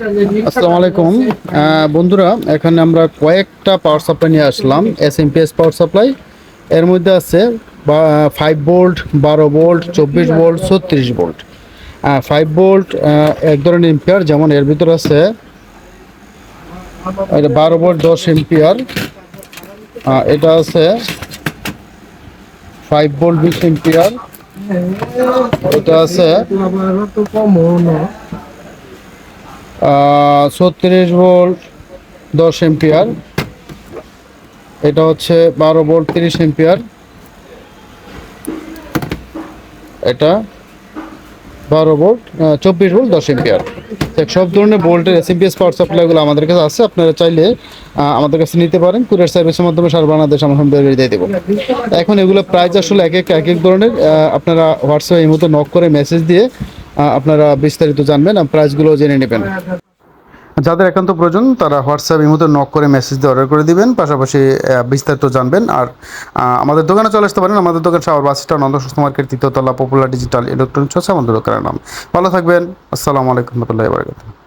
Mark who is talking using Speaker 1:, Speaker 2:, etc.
Speaker 1: আসসালামু আলাইকুম। বন্ধুরা, এখানে আমরা কয়েকটা পাওয়ার সাপ্লাই নিয়ে আসলাম S M P S power supply এর মধ্যে আছে ফাইভ ভোল্ট বারো ভোল্ট চব্বিশ ভোল্ট ছত্রিশ ভোল্ট ফাইভ ভোল্ট এক ধরনের এম্পিয়ার যেমন এর ভিতরে আছে, এটা বারো ভোল্ট দশ এম্পিয়ার এটা আছে ফাইভ ভোল্ট বিশ এম্পিয়ার এটা আছে ছত্রিশ ভোল্ট, দশ এম্পিয়ার এটা হচ্ছে বারো ভোল্ট, তিরিশ এম্পিয়ার এটা বারো ভোল্ট চব্বিশ ভোল্ট, দশ এম্পিয়ার সব ধরনের ভোল্টের এসএমপিএস পাওয়ার সাপ্লাইগুলো আমাদের কাছে আছে। আপনারা চাইলে আমাদের কাছে নিতে পারেন। কুরিয়ার সার্ভিসের মাধ্যমে সারা বাংলাদেশ আমরা দিয়ে দেবো। এখন এগুলো প্রাইস আসলে এক এক এক এক ধরনের। আপনারা হোয়াটসঅ্যাপে এই মতো নক করে মেসেজ দিয়ে আপনারা বিস্তারিত জানবেন আর প্রাইসগুলো জেনে নেবেন। যাদের একান্ত প্রয়োজন, তারা হোয়াটসঅ্যাপ এই মতো নক করে মেসেজ দিয়ে অর্ডার করে দিবেন, পাশাপাশি বিস্তারিত জানবেন। আর আমাদের দোকানে চলে আসতে পারেন। আমাদের দোকান সাওয়ার নন্দ সুস্থ মার্কেট তৃতীয়তলা পপুলার ডিজিটাল ইলেকট্রনিক্স, হচ্ছে আমাদের দোকানের নাম। ভালো থাকবেন। আসসালামু আলাইকুম রহমতুল্লাহ বারকাতুহ।